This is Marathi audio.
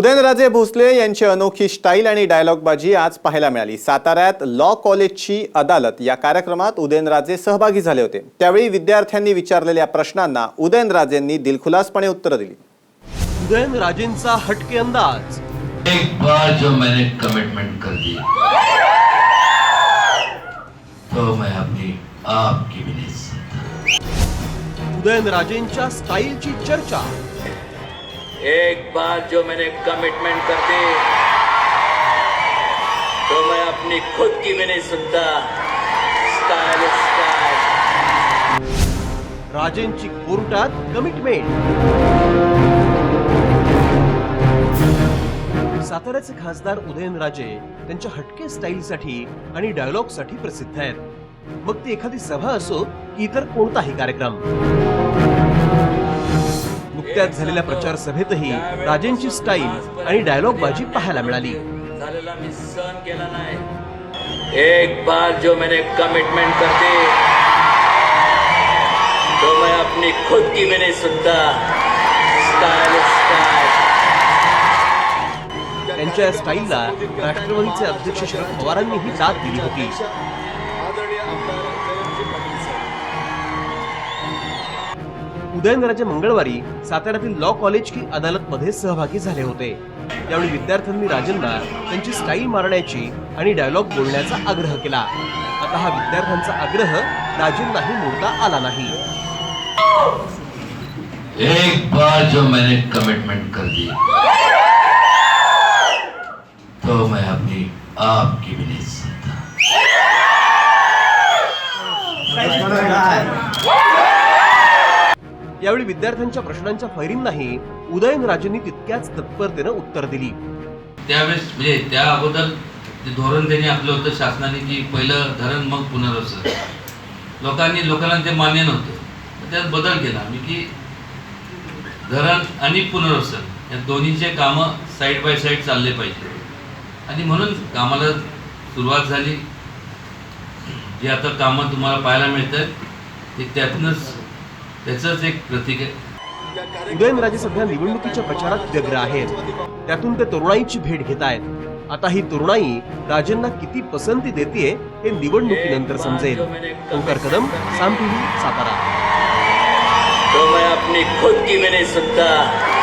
उदयनराजे भोसले यांची अनोखी स्टाईल आणि डायलॉगबाजी आज पाहायला मिळाली. साताऱ्यात लॉ कॉलेजची अदालत या कार्यक्रमात उदयनराजे सहभागी झाले होते. त्यावेळी विद्यार्थ्यांनी विचारलेल्या प्रश्नांना उदयनराजेंनी दिलखुलासपणे उत्तरं दिली. उदयनराजेंचा हटके अंदाज. एक बार जो मैंने कमिटमेंट कर दी तो मैं अपनी आपकी भी नहीं उदयनराजेंच्या स्टाईलची चर्चा. एक बार जो मैंने कमिटमेंट कर दी तो मैं अपनी खुद की भी नहीं सुनता। स्टाइल स्टाइल राजेंची कोर्टात कमिटमेंट साताऱ्याचे खासदार उदयनराजे त्यांच्या हटके स्टाईलसाठी आणि डायलॉगसाठी प्रसिद्ध आहेत. मग ती एखादी सभा असो की इतर कोणताही कार्यक्रम. नुकत्याच झालेल्या प्रचार सभेतही राजेंची स्टाईल आणि डायलॉग बाजी पाहायला मिळाली. एक बार जो मैंने कमिटमेंट कर दी तो मैं अपनी खुद की भी नहीं सुनता. स्टाइल स्टाइल त्यांच्या स्टाईलला राष्ट्रवादीचे अध्यक्ष शरद पवारांनीही दाद दिली होती. उदयनराजे मंगळवारी साताऱ्यातील लॉ कॉलेज की अदालत सहभागी झाले होते. त्यावेळी विद्यार्थ्यांनी राजेंना त्यांची स्टाईल मारण्याची आणि डायलॉग बोलण्याचा आग्रह केला. आता हा विद्यार्थ्यांचा आग्रह राजेंनाही मोडता आला नाही. एक बार जो मैंने कमिटमेंट कर दी तो मैं अपनी आपकी भी नहीं सुनता यावेळी विद्यार्थ्यांच्या प्रश्नांच्या फैरींनाही उदयनराजेंनी तितक्याच तत्परतेनं उत्तर दिली. त्यावेळेस म्हणजे त्या अगोदर ते धोरण त्यांनी आपलं होतं शासनाने की पहिलं धरण मग पुनर्वसन. लोकांनी लोकांना ते मान्य नव्हतं. त्यात बदल केला आम्ही की धरण आणि पुनर्वसन या दोन्हीचे कामं साईड बाय साईड चालले पाहिजे. आणि म्हणून कामाला सुरुवात झाली. जी आता कामं तुम्हाला पाहायला मिळतात ते त्यातूनच त्याचंच एक प्रतीक आहे. उदयनराजे सध्या निवडणुकीच्या प्रचारात व्यग्र आहेत. त्यातून ते तरुणाईची भेट घेत आहेत. आता ही तरुणाई राजेंना किती पसंती देते हे निवडणुकीनंतर समजेल. ओंकार कदम साम टीव्ही सातारा. तो मैं अपनी खुद की सुनता स्टाइल